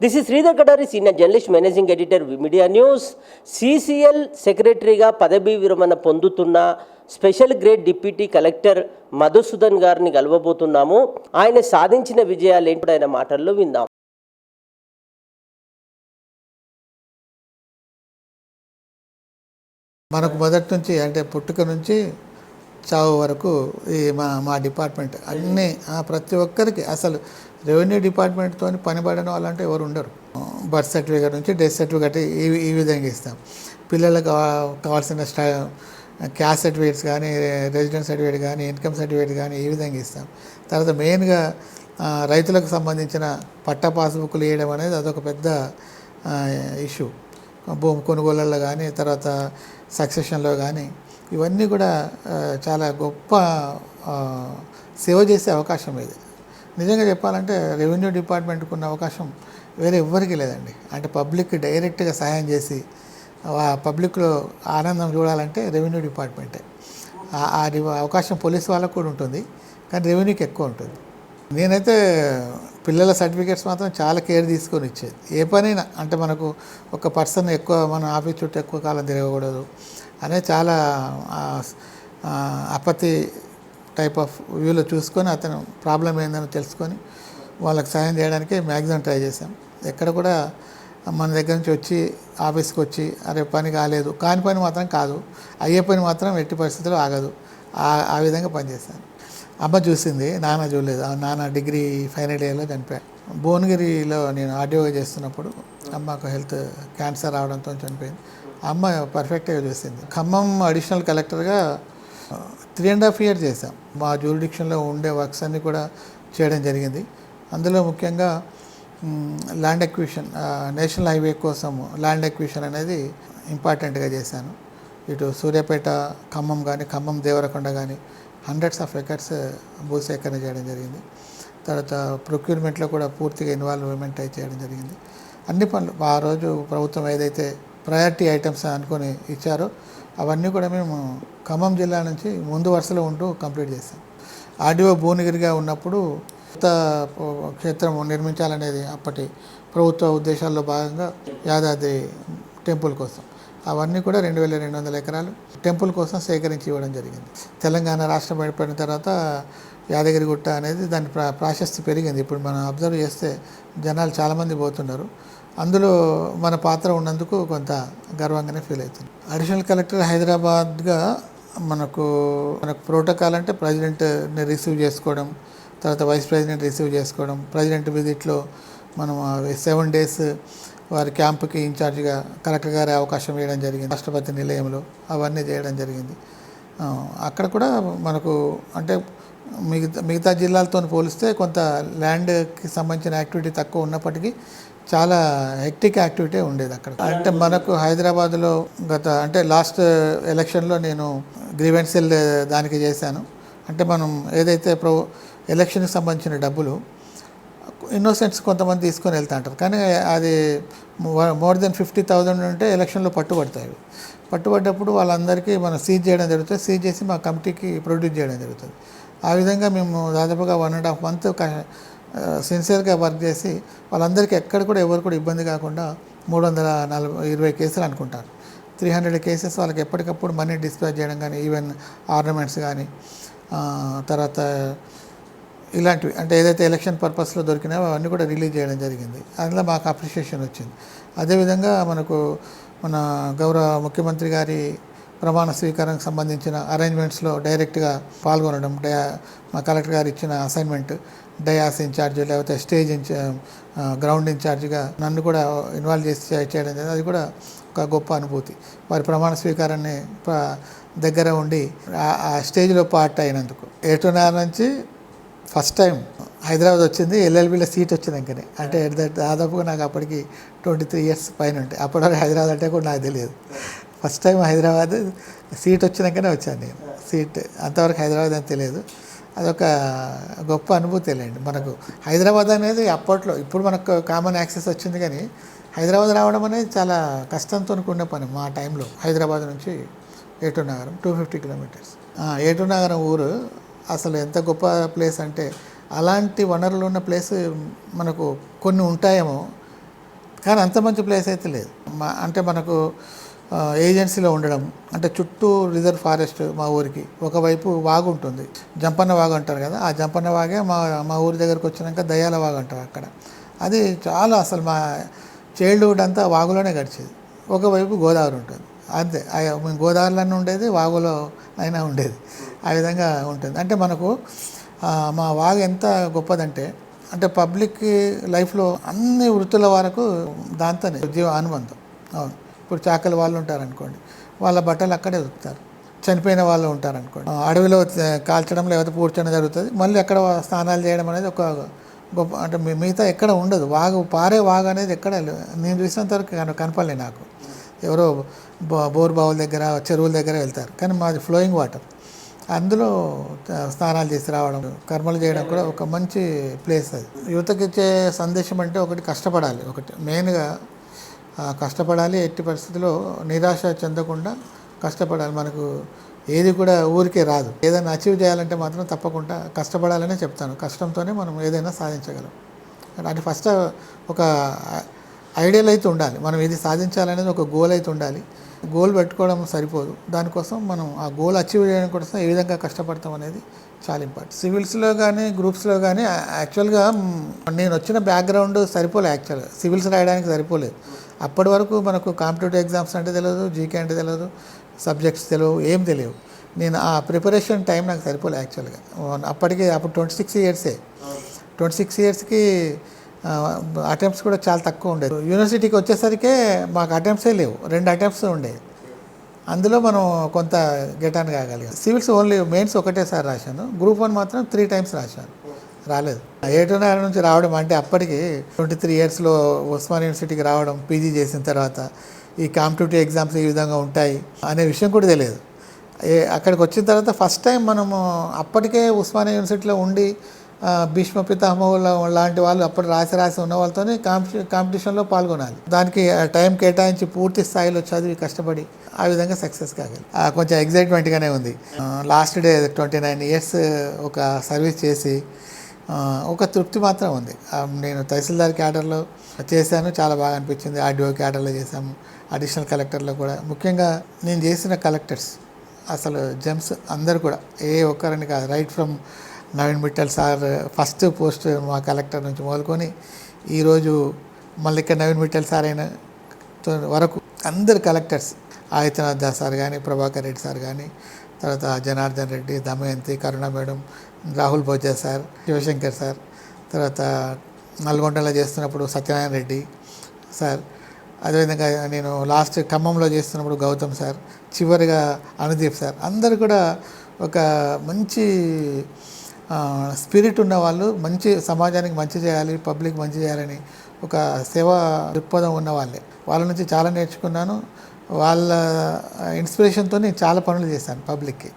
This is Sridhar Katari senior journalist managing editor media news CCL సెక్రటరీగా పదవీ విరమణ పొందుతున్న special grade deputy collector Madhusudan గారిని కలవబోతున్నాము. ఆయన సాధించిన విజయాలు ఏంటో ఆయన మాటల్లో విందాం. మనకు మొదటి నుంచి అంటే పుట్టుక నుంచి చావు వరకు ఈ మా మా డిపార్ట్మెంట్ అన్నీ ప్రతి ఒక్కరికి అసలు రెవెన్యూ డిపార్ట్మెంట్తో పనిపడిన వాళ్ళంటే ఎవరు ఉండరు. బర్త్ సర్టిఫికేట్ నుంచి డెత్ సర్టిఫికేట్ ఈ ఈ విధంగా ఇస్తాం. పిల్లలకు కావాల్సిన స్టా క్యాస్ట్ సర్టిఫికేట్స్ కానీ రెసిడెన్స్ సర్టిఫికేట్ కానీ ఇన్కమ్ సర్టిఫికేట్ కానీ ఈ విధంగా ఇస్తాం. తర్వాత మెయిన్గా రైతులకు సంబంధించిన పట్టా పాస్బుక్లు వేయడం అనేది అదొక పెద్ద ఇష్యూ. భూమి కొనుగోళ్ళల్లో కానీ తర్వాత సక్సెషన్లో కానీ ఇవన్నీ కూడా చాలా గొప్ప సేవ చేసే అవకాశం ఇది. నిజంగా చెప్పాలంటే రెవెన్యూ డిపార్ట్మెంట్కి ఉన్న అవకాశం వేరే ఎవ్వరికీ లేదండి. అంటే పబ్లిక్ డైరెక్ట్గా సహాయం చేసి ఆ పబ్లిక్లో ఆనందం చూడాలంటే రెవెన్యూ డిపార్ట్మెంటే. ఆ- అవకాశం పోలీస్ వాళ్ళకు కూడా ఉంటుంది కానీ రెవెన్యూకి ఎక్కువ ఉంటుంది. నేనైతే పిల్లల సర్టిఫికేట్స్ మాత్రం చాలా కేర్ తీసుకొని ఇచ్చేది. ఏ పనైనా అంటే మనకు ఒక పర్సన్ ఎక్కువ మన ఆఫీస్ చుట్టూ ఎక్కువ కాలం తిరగకూడదు అనే చాలా అపతి టైప్ ఆఫ్ వ్యూలో చూసుకొని అతను ప్రాబ్లం ఏందని తెలుసుకొని వాళ్ళకి సాయం చేయడానికి మ్యాక్సిమం ట్రై చేశాం. ఎక్కడ కూడా మన దగ్గర నుంచి వచ్చి ఆఫీస్కి వచ్చి అరే పని కాలేదు. కాని పని మాత్రం కాదు. అయ్యే పని మాత్రం ఎట్టి పరిస్థితుల్లో ఆగదు. ఆ- విధంగా పనిచేశాను అమ్మ చూసింది నాన్న చూడలేదు. ఆ నాన్న డిగ్రీ ఫైనల్ ఇయర్లో చనిపోయాడు భువనగిరిలో నేను ఆడియోగా చేస్తున్నప్పుడు అమ్మకు హెల్త్ క్యాన్సర్ రావడంతో చనిపోయింది. అమ్మ పర్ఫెక్ట్గా చేసింది ఖమ్మం అడిషనల్ కలెక్టర్గా త్రీ అండ్ హాఫ్ ఇయర్ చేశాం. మా జ్యూరిడిక్షన్లో ఉండే వర్క్స్ అన్నీ కూడా చేయడం జరిగింది. అందులో ముఖ్యంగా ల్యాండ్ ఎక్విషన్ నేషనల్ హైవే కోసం ల్యాండ్ ఎక్విషన్ అనేది ఇంపార్టెంట్గా చేశాను. ఇటు సూర్యాపేట ఖమ్మం కానీ ఖమ్మం దేవరకొండ కానీ హండ్రెడ్స్ ఆఫ్ ఎకర్స్ భూసేకరణ చేయడం జరిగింది. తర్వాత ప్రొక్యూర్మెంట్లో కూడా పూర్తిగా ఇన్వాల్వ్మెంట్ అయి చేయడం జరిగింది. అన్ని పనులు. ఆ రోజు ప్రభుత్వం ఏదైతే ప్రయారిటీ ఐటమ్స్ అనుకొని ఇచ్చారో అవన్నీ కూడా మేము ఖమ్మం జిల్లా నుంచి ముందు వరుసలో ఉంటూ కంప్లీట్ చేశాం ఆర్డీఓ భువనగిరిగా ఉన్నప్పుడు కొత్త క్షేత్రం నిర్మించాలనేది అప్పటి ప్రభుత్వ ఉద్దేశాల్లో భాగంగా యాదాద్రి టెంపుల్ కోసం. అవన్నీ కూడా రెండు వేల రెండు వందల ఎకరాలు టెంపుల్ కోసం సేకరించి ఇవ్వడం జరిగింది. తెలంగాణ రాష్ట్రం ఏర్పడిన తర్వాత యాదగిరిగుట్ట అనేది దాని ప్రా ప్రాశస్తి పెరిగింది. ఇప్పుడు మనం అబ్జర్వ్ చేస్తే జనాలు చాలామంది పోతున్నారు. అందులో మన పాత్ర ఉన్నందుకు కొంత గర్వంగానే ఫీల్ అవుతుంది. అడిషనల్ కలెక్టర్ హైదరాబాద్గా మనకు మనకు ప్రోటోకాల్ అంటే ప్రెసిడెంట్ని రిసీవ్ చేసుకోవడం తర్వాత వైస్ ప్రెసిడెంట్ రిసీవ్ చేసుకోవడం ప్రెసిడెంట్ విజిట్లో మనం సెవెన్ డేస్ వారి క్యాంపుకి ఇన్ఛార్జిగా కలెక్టర్ గారి అవకాశం ఇవ్వడం జరిగింది. రాష్ట్రపతి నిలయంలో అవన్నీ చేయడం జరిగింది. అక్కడ కూడా మనకు అంటే మిగతా మిగతా జిల్లాలతో పోలిస్తే కొంత ల్యాండ్కి సంబంధించిన యాక్టివిటీ తక్కువ ఉన్నప్పటికీ చాలా హెక్టిక్ యాక్టివిటీ ఉండేది అక్కడ. అంటే మనకు హైదరాబాద్లో గత అంటే లాస్ట్ ఎలక్షన్లో నేను గ్రీవెన్సెల్ దానికి చేశాను. అంటే మనం ఏదైతే ప్రో ఎలక్షన్కి సంబంధించిన డబ్బులు ఇన్నోసెంట్స్ కొంతమంది తీసుకొని వెళ్తా అంటారు. కానీ అది మోర్ దెన్ ఫిఫ్టీ థౌజండ్ ఉంటే ఎలక్షన్లో పట్టుబడతాయి పట్టుబడ్డప్పుడు వాళ్ళందరికీ మనం సీజ్ చేయడం జరుగుతుంది. సీజ్ చేసి మా కమిటీకి ప్రొడ్యూస్ చేయడం జరుగుతుంది. ఆ విధంగా మేము దాదాపుగా వన్ అండ్ హాఫ్ మంత్ సిన్సియర్గా వర్క్ చేసి వాళ్ళందరికీ ఎక్కడ కూడా ఎవరు కూడా ఇబ్బంది కాకుండా మూడు వందల నలభై ఇరవై కేసులు అనుకుంటారు. త్రీ హండ్రెడ్ కేసెస్ వాళ్ళకి ఎప్పటికప్పుడు మనీ డిస్పాచ్ చేయడం కానీ ఈవెన్ ఆర్నమెంట్స్ కానీ తర్వాత ఇలాంటివి అంటే ఏదైతే ఎలక్షన్ పర్పస్లో దొరికినాయో అవన్నీ కూడా రిలీజ్ చేయడం జరిగింది. అందులో మాకు అప్రిషియేషన్ వచ్చింది. అదేవిధంగా మనకు మన గౌరవ ముఖ్యమంత్రి గారి ప్రమాణ స్వీకారానికి సంబంధించిన అరేంజ్మెంట్స్లో డైరెక్ట్గా పాల్గొనడం డయా మా కలెక్టర్ గారు ఇచ్చిన అసైన్మెంట్ డయాస్ ఇన్ఛార్జ్ లేకపోతే స్టేజ్ ఇన్ఛా గ్రౌండ్ ఇన్ఛార్జ్గా నన్ను కూడా ఇన్వాల్వ్ చేసి చేయడం జరిగింది. అది కూడా ఒక గొప్ప అనుభూతి. వారి ప్రమాణ స్వీకారాన్ని దగ్గర ఉండి ఆ- స్టేజ్లో పార్ట్ అయినందుకు. ఏటున్నర నుంచి ఫస్ట్ టైం హైదరాబాద్ వచ్చింది ఎల్ఎల్బిలో సీట్ వచ్చినాకనే అంటే at that దాదాపుగా నాకు అప్పటికి ట్వంటీ త్రీ ఇయర్స్ పైన ఉంటాయి అప్పటివరకు హైదరాబాద్ అంటే కూడా నాకు తెలియదు. ఫస్ట్ టైం హైదరాబాద్ సీట్ వచ్చినాకనే వచ్చాను నేను. సీట్ అంతవరకు హైదరాబాద్ అని తెలియదు. అదొక గొప్ప అనుభూతి లేండి. మనకు హైదరాబాద్ అనేది అప్పట్లో ఇప్పుడు మనకు కామన్ యాక్సెస్ వచ్చింది కానీ హైదరాబాద్ రావడం అనేది చాలా కష్టంతో కూడిన పని మా టైంలో హైదరాబాద్ నుంచి ఏటూ నగరం టూ ఫిఫ్టీ కిలోమీటర్స్ ఏటూ నగరం ఊరు అసలు ఎంత గొప్ప ప్లేస్ అంటే అలాంటి వనరులు ఉన్న ప్లేస్ మనకు కొన్ని ఉంటాయేమో కానీ అంత మంచి ప్లేస్ అయితే లేదు. మా అంటే మనకు ఏజెన్సీలో ఉండడం అంటే చుట్టూ రిజర్వ్ ఫారెస్ట్ మా ఊరికి ఒకవైపు వాగు ఉంటుంది. జంపన్న వాగు అంటారు కదా ఆ జంపన్న వాగే మా మా ఊరి దగ్గరకు వచ్చినాక దయాల వాగు అంటారు అక్కడ. అది చాలా అసలు మా చైల్డ్హుడ్ అంతా వాగులోనే గడిచేది. ఒకవైపు గోదావరి ఉంటుంది. అంతే మేము గోదావరిలోనే ఉండేది వాగులో అయినా ఉండేది. ఆ విధంగా ఉంటుంది. అంటే మనకు మా వాగ్ ఎంత గొప్పదంటే అంటే పబ్లిక్ లైఫ్లో అన్ని వృత్తుల వరకు దాంతోనే జీవ అనుబంధం. అవును. ఇప్పుడు చాకలి వాళ్ళు ఉంటారనుకోండి వాళ్ళ బట్టలు అక్కడే ఉతుకుతారు. చనిపోయిన వాళ్ళు ఉంటారనుకోండి అడవిలో కాల్చడం లేకపోతే పూడ్చడం జరుగుతుంది. మళ్ళీ అక్కడ స్నానాలు చేయడం అనేది ఒక గొప్ప అంటే మిగతా ఎక్కడ ఉండదు. వాగు పారే వాగు అనేది ఎక్కడ నేను చూసినంత వరకు కనపడలే నాకు. ఎవరో బో- బోర్ బావుల దగ్గర చెరువుల దగ్గర వెళ్తారు. కానీ మాది ఫ్లోయింగ్ వాటర్. అందులో స్నానాలు చేసి రావడం కర్మలు చేయడం కూడా ఒక మంచి ప్లేస్ అది. యువతకి ఇచ్చే సందేశం అంటే ఒకటి కష్టపడాలి. ఒకటి మెయిన్గా కష్టపడాలి ఎట్టి పరిస్థితుల్లో నిరాశ చెందకుండా కష్టపడాలి. మనకు ఏది కూడా ఊరికే రాదు. ఏదైనా అచీవ్ చేయాలంటే మాత్రం తప్పకుండా కష్టపడాలనే చెప్తాను. కష్టంతోనే మనం ఏదైనా సాధించగలం. అంటే ఫస్ట్ ఒక ఐడియల్ అయితే ఉండాలి. మనం ఇది సాధించాలనేది ఒక గోల్ అయితే ఉండాలి. గోల్ పెట్టుకోవడం సరిపోదు. దానికోసం మనం ఆ గోల్ అచీవ్ చేయడం కోసం ఏ విధంగా కష్టపడతాం అనేది చాలా ఇంపార్టెంట్. సివిల్స్లో కానీ గ్రూప్స్లో కానీ యాక్చువల్గా నేను వచ్చిన బ్యాక్గ్రౌండ్ సరిపోలే యాక్చువల్గా. సివిల్స్ రాయడానికి సరిపోలేదు. అప్పటి వరకు మనకు కాంపిటేటివ్ ఎగ్జామ్స్ అంటే తెలియదు జీకే అంటే తెలియదు సబ్జెక్ట్స్ తెలియవు ఏం తెలియవు. నేను ఆ ప్రిపరేషన్ టైం నాకు సరిపోలే యాక్చువల్గా. అప్పటికి అప్పుడు ట్వంటీ సిక్స్ ఇయర్సే. ట్వంటీ సిక్స్ ఇయర్స్కి అటెంప్ట్స్ కూడా చాలా తక్కువ ఉండేది యూనివర్సిటీకి వచ్చేసరికే మాకు అటెంప్ట్సే లేవు. రెండు అటెంప్ట్స్ ఉండేవి అందులో మనం కొంత గెటాన్ కాగలిగాం. సివిల్స్ ఓన్లీ మెయిన్స్ ఒకటేసారి రాశాను. గ్రూప్ వన్ మాత్రం త్రీ టైమ్స్ రాశాను. రాలేదు. ఏటున్నర నుంచి రావడం అంటే అప్పటికి ట్వంటీ త్రీ ఇయర్స్లో ఉస్మాన్ యూనివర్సిటీకి రావడం పీజీ చేసిన తర్వాత ఈ కాంపిటేటివ్ ఎగ్జామ్స్ ఈ విధంగా ఉంటాయి అనే విషయం కూడా తెలియదు. ఏ- అక్కడికి వచ్చిన తర్వాత ఫస్ట్ టైం మనము అప్పటికే ఉస్మానియా యూనివర్సిటీలో ఉండి భీష్మ పితామహుల లాంటి వాళ్ళు అప్పుడు రాసి రాసి ఉన్న వాళ్ళతోనే కాంపిటీ కాంపిటీషన్లో పాల్గొనాలి. దానికి టైం కేటాయించి పూర్తి స్థాయిలో చదివి కష్టపడి ఆ విధంగా సక్సెస్ కాగలి కొంచెం ఎగ్జైట్మెంట్గానే ఉంది. Last day twenty nine years ఒక సర్వీస్ చేసి ఒక తృప్తి మాత్రం ఉంది. నేను తహసీల్దార్ క్యాడర్లో చేశాను. చాలా బాగా అనిపించింది. ఆర్డీఓ క్యాడర్లో చేశాము. అడిషనల్ కలెక్టర్లో కూడా. ముఖ్యంగా నేను చేసిన కలెక్టర్స్ అసలు జెమ్స్ అందరు కూడా. ఏ ఒక్కరని కాదు. Right from Naveen Mittal sir first post మా కలెక్టర్ నుంచి మొదలుకొని ఈరోజు మల్లిక నవీన్ మిట్టల్ సార్ అయిన వరకు అందరు కలెక్టర్స్ ఆదిత్యనాథ్ దాస్ సార్ కానీ ప్రభాకర్ రెడ్డి సార్ కానీ తర్వాత Janardhan Reddy Damayanti Karuna madam Rahul Bhoja sir Shivashankar sir తర్వాత నల్గొండలో చేస్తున్నప్పుడు సత్యనారాయణ రెడ్డి సార్. అదేవిధంగా నేను లాస్ట్ ఖమ్మంలో చేస్తున్నప్పుడు గౌతమ్ సార్ చివరిగా అనుదీప్ సార్. అందరు కూడా ఒక మంచి స్పిరిట్ ఉన్న వాళ్ళు మంచి సమాజానికి మంచి చేయాలి పబ్లిక్ మంచి చేయాలని ఒక సేవా దృక్పథం ఉన్న వాళ్ళే వాళ్ళ నుంచి చాలా నేర్చుకున్నాను. వాళ్ళ ఇన్స్పిరేషన్తో నేను చాలా పనులు చేశాను పబ్లిక్కి.